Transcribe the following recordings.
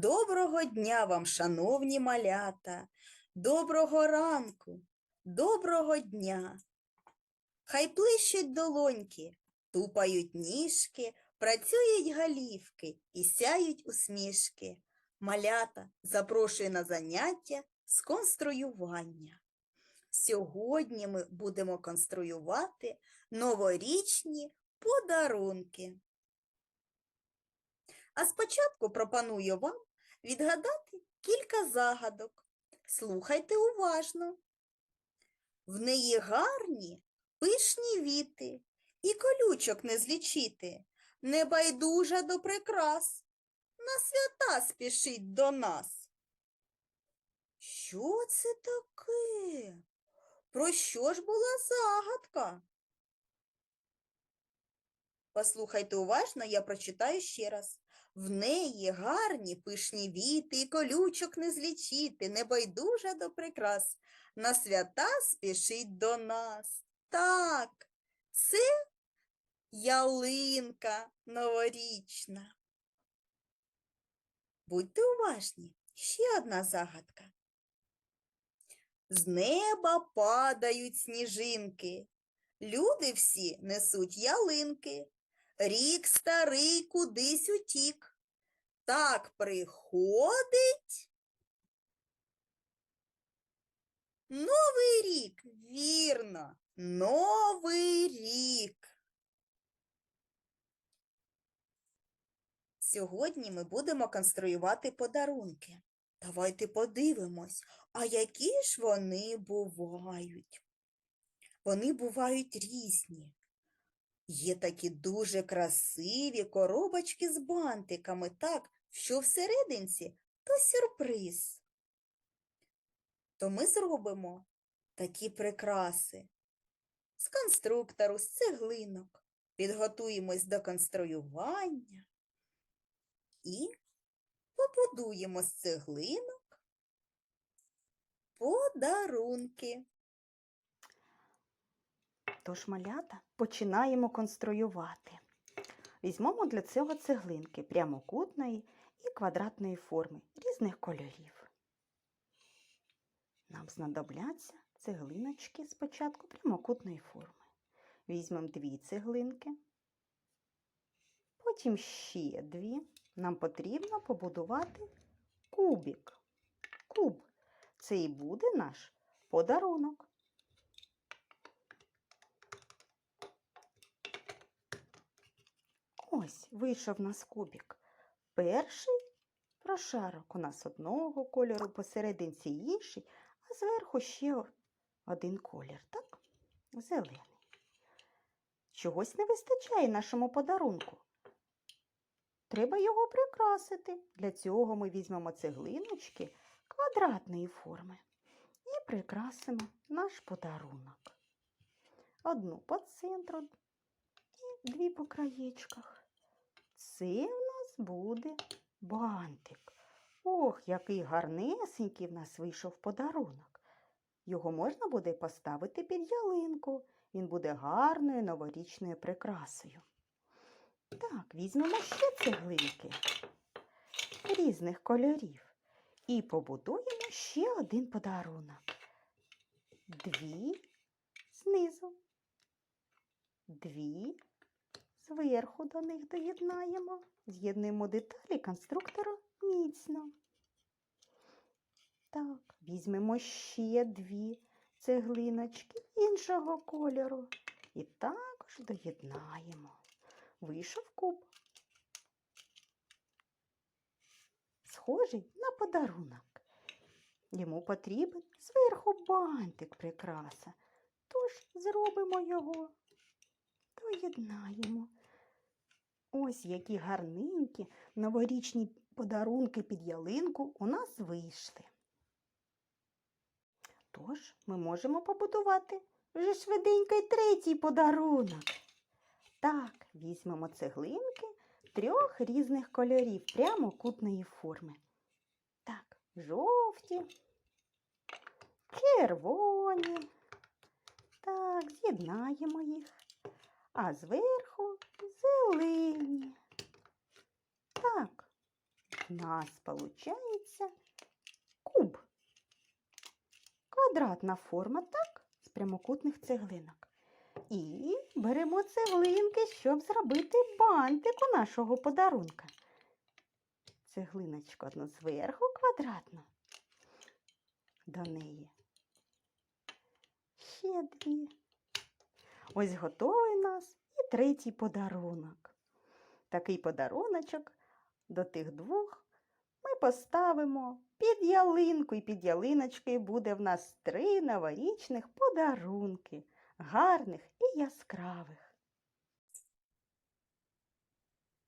Доброго дня вам, шановні малята, доброго ранку, доброго дня. Хай плещуть долоньки, тупають ніжки, працюють голівки і сяють усмішки. Малята запрошую на заняття з конструювання. Сьогодні ми будемо конструювати новорічні подарунки. А спочатку пропоную вам відгадати кілька загадок. Слухайте уважно. В неї гарні пишні віти, і колючок не злічити, небайдужа до прикрас. На свята спішить до нас. Що це таке? Про що ж була загадка? Послухайте уважно, я прочитаю ще раз. В неї гарні пишні віти, і колючок не злічити, небайдужа до прикрас. На свята спішить до нас. Так, це ялинка новорічна. Будьте уважні, ще одна загадка. З неба падають сніжинки, люди всі несуть ялинки. Рік старий кудись утік. Так приходить. Новий рік, вірно, новий рік. Сьогодні ми будемо конструювати подарунки. Давайте подивимось, а які ж вони бувають. Вони бувають різні. Є такі дуже красиві коробочки з бантиками, так, що всерединці то сюрприз. То ми зробимо такі прикраси з конструктору, з цеглинок. Підготуємось до конструювання і побудуємо з цеглинок подарунки. Тож, малята, починаємо конструювати. Візьмемо для цього цеглинки прямокутної і квадратної форми різних кольорів. Нам знадобляться цеглиночки спочатку прямокутної форми. Візьмемо дві цеглинки, потім ще дві. Нам потрібно побудувати кубик. Куб. Це і буде наш подарунок. Ось вийшов у нас кубик. Перший прошарок у нас одного кольору, посерединці інший, а зверху ще один колір, так? Зелений. Чогось не вистачає нашому подарунку. Треба його прикрасити. Для цього ми візьмемо цеглиночки квадратної форми і прикрасимо наш подарунок. Одну по центру, і дві по краєчках. Це в нас буде бантик. Ох, який гарнесенький в нас вийшов подарунок. Його можна буде поставити під ялинку. Він буде гарною новорічною прикрасою. Так, візьмемо ще цеглинки різних кольорів і побудуємо ще один подарунок. Дві знизу, дві Зверху до них доєднаємо, з'єднуємо деталі конструктора міцно. Так, візьмемо ще дві цеглиночки іншого кольору і також доєднаємо. Вийшов куб. Схожий на подарунок. Йому потрібен зверху бантик прикраса. Тож зробимо його доєднаємо. Ось які гарненькі новорічні подарунки під ялинку у нас вийшли. Тож ми можемо побудувати вже швиденько й третій подарунок. Так, візьмемо цеглинки трьох різних кольорів прямокутної форми. Так, жовті, червоні. Так, з'єднаємо їх а зверху зелені. Так, в нас получається куб. Квадратна форма, так, з прямокутних цеглинок. І беремо цеглинки, щоб зробити бантик у нашого подарунка. Цеглиночку одну зверху квадратну. До неї. Ще дві. Ось готовий у нас і третій подарунок. Такий подаруночок до тих двох ми поставимо під ялинку, і під ялиночкою буде в нас три новорічних подарунки, гарних і яскравих.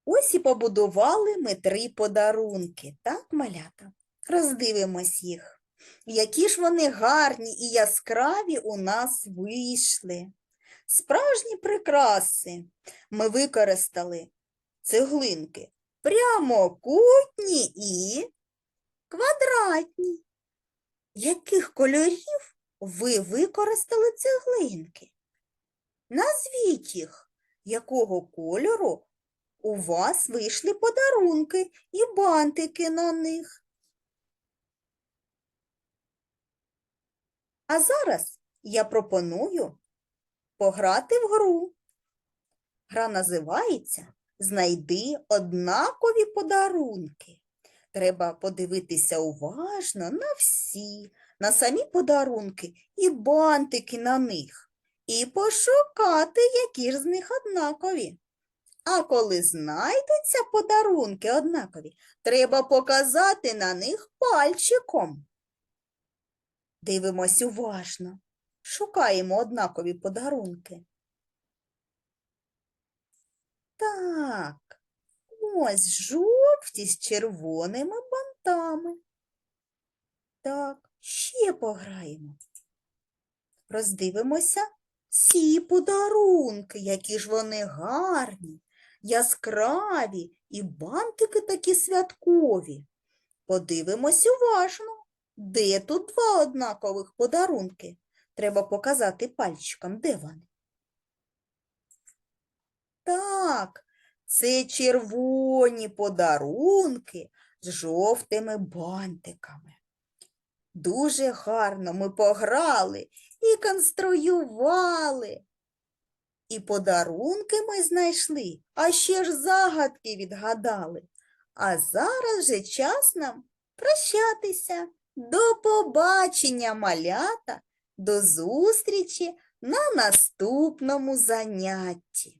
Ось і побудували ми три подарунки, так, малята? Роздивимось їх. Які ж вони гарні і яскраві у нас вийшли. Справжні прикраси ми використали цеглинки прямокутні і квадратні. Яких кольорів ви використали цеглинки? Назвіть їх, якого кольору у вас вийшли подарунки і бантики на них. А зараз я пропоную пограти в гру. Гра називається Знайди однакові подарунки. Треба подивитися уважно на всі, на самі подарунки і бантики на них, і пошукати, які ж з них однакові. А коли знайдуться подарунки однакові, треба показати на них пальчиком. Дивимось уважно. Шукаємо однакові подарунки. Так, ось жовті з червоними бантами. Так, ще пограємо. Роздивимося ці подарунки, які ж вони гарні, яскраві і бантики такі святкові. Подивимось уважно, де тут два однакових подарунки. Треба показати пальчиком, де вони. Так, це червоні подарунки з жовтими бантиками. Дуже гарно ми пограли і конструювали. І подарунки ми знайшли, а ще ж загадки відгадали. А зараз же час нам прощатися. До побачення, малята, до зустрічі на наступному занятті.